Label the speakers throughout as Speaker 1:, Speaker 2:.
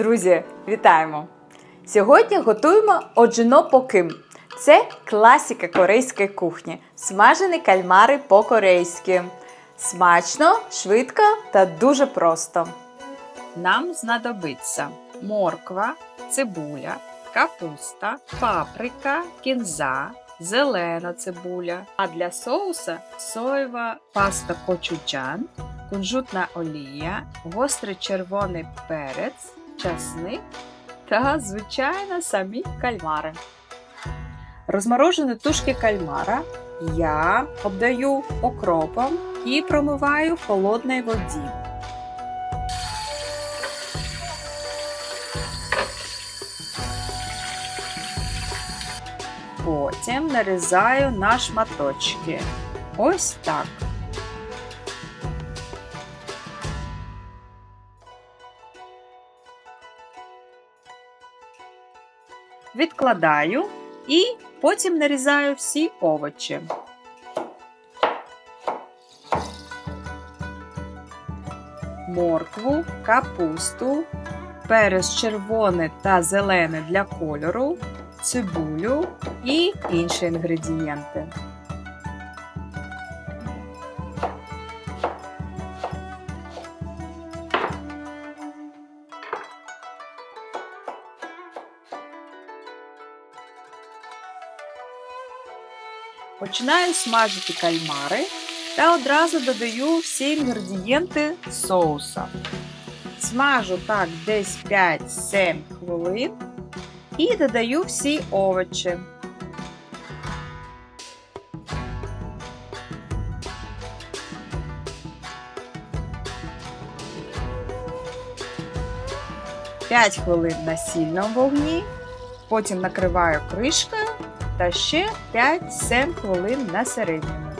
Speaker 1: Друзі, вітаємо! Сьогодні готуємо оджино поким. Це класика корейської кухні. Смажені кальмари по-корейськи. Смачно, швидко та дуже просто.
Speaker 2: Нам знадобиться морква, цибуля, капуста, паприка, кінза, зелена цибуля. А для соуса соєва паста кочуджан, кунжутна олія, гострий червоний перець, часник та, звичайно, самі кальмари. Розморожені тушки кальмара я обдаю окропом і промиваю в холодній воді. Потім нарізаю на шматочки. Ось так. Відкладаю і потім нарізаю всі овочі. Моркву, капусту, перець червоне та зелене для кольору, цибулю і інші інгредієнти. Починаю смажити кальмари та одразу додаю всі інгредієнти соуса. Смажу так десь 5-7 хвилин і додаю всі овочі. П'ять хвилин на сильному вогні, потім накриваю кришкою та ще 5-7 хвилин на середньому.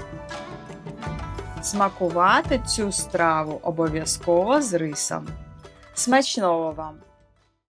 Speaker 2: Смакувати цю страву обов'язково з рисом. Смачного вам!